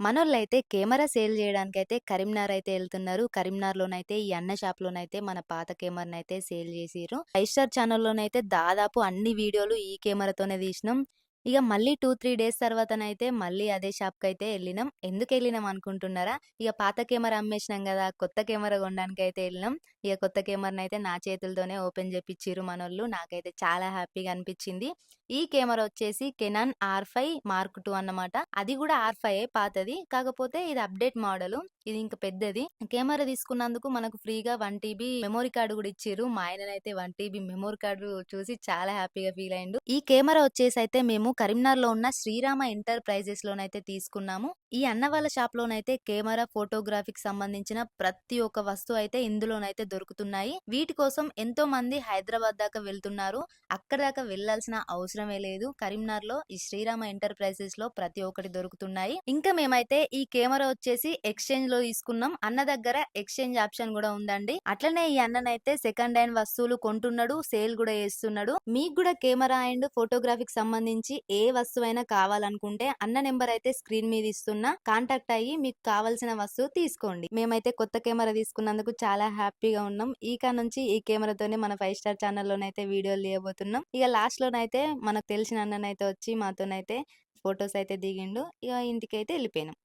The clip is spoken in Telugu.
మనోళ్ళైతే కెమెరా సేల్ జేయడానికైతే కరీంనగర్ అయితే కరీంనగర్ కరీంనగర్‌లోనైతే ఈ అన్న షాప్‌లోనైతే మన పాత కెమెరానైతే సేల్ చేసిరు ఫైవ్ స్టార్ ఛానల్లోనైతే దాదాపు అన్ని వీడియోలు ఈ కెమెరాతోనే తీసినాం. ఇక మళ్ళీ 2, 3 డేస్ తర్వాతనైతే మళ్ళీ అదే షాప్కి అయితే వెళ్ళినాం ఎందుకు వెళ్ళినాం అనుకుంటున్నారా? ఇక పాత కెమెరా అమ్మేసినాం కదా కొత్త కెమెరా కొనడానికి అయితే వెళ్ళినాం ఇక కొత్త కెమెరానైతే నా చేతులతోనే ఓపెన్ చేపించారు మనోళ్ళు. నాకైతే చాలా హ్యాపీగా అనిపించింది ఈ కెమెరా వచ్చేసి Canon R five mark two అన్నమాట. అది కూడా ఆర్ ఫైవ్ పాతది. కాకపోతే ఇది అప్‌డేట్ మోడల్ ఇది ఇంకా పెద్దది. కెమెరా తీసుకున్నందుకు మనకు ఫ్రీగా వన్ టీబీ మెమోరీ కార్డు కూడా ఇచ్చారు మా ఆయననైతే వన్ టీబీ మెమోరీ కార్డు చూసి చాలా హ్యాపీగా ఫీల్ అయిండు. ఈ కెమెరా వచ్చేసి అయితే మేము కరీంనగర్‌లో ఉన్న శ్రీరామ ఎంటర్‌ప్రైజెస్‌లోనైతే తీసుకున్నాము. ఈ అన్న వాళ్ళ షాప్‌లోనైతే కెమెరా, ఫోటోగ్రఫీకి సంబంధించిన ప్రతి ఒక్క వస్తువు అయితే ఇందులోనైతే దొరుకుతున్నాయి. వీటి కోసం ఎంతో మంది హైదరాబాద్ దాకా వెళ్తున్నారు. అక్కడ దాకా వెళ్ళాల్సిన అవసరమే లేదు. కరీంనగర్లో ఈ శ్రీరామ ఎంటర్‌ప్రైజెస్‌లో ప్రతి ఒక్కటి దొరుకుతున్నాయి. ఇంకా మేమైతే ఈ కెమెరా వచ్చేసి ఎక్స్చేంజ్లో తీసుకున్నాం. అన్న దగ్గర ఎక్స్‌చేంజ్ ఆప్షన్ కూడా ఉందండి. అట్లనే ఈ అన్ననైతే సెకండ్ హ్యాండ్ వస్తువులు కొంటున్నాడు. సేల్ కూడా చేస్తున్నాడు. మీకు కూడా కెమెరా అండ్ ఫోటోగ్రఫీకి సంబంధించి ఏ వస్తువైనా కావాలనుకుంటే అన్న నెంబర్ అయితే స్క్రీన్ మీద ఇస్తున్నా. కాంటాక్ట్ అయ్యి మీకు కావాల్సిన వస్తువు తీసుకోండి. మేమైతే కొత్త కెమెరా తీసుకున్నందుకు చాలా హ్యాపీగా ఉన్నాం. ఇక నుంచి ఈ కెమెరాతోనే మన ఫైవ్ స్టార్ ఛానల్లోనైతే వీడియోలు తీయబోతున్నాం. ఇగ లాస్ట్‌లోనైతే మనకు తెలిసిన అన్ననైతే వచ్చి మాతోనైతే ఫొటోస్ అయితే దిగిండు. ఇక ఇంటికైతే వెళ్ళిపోయినాం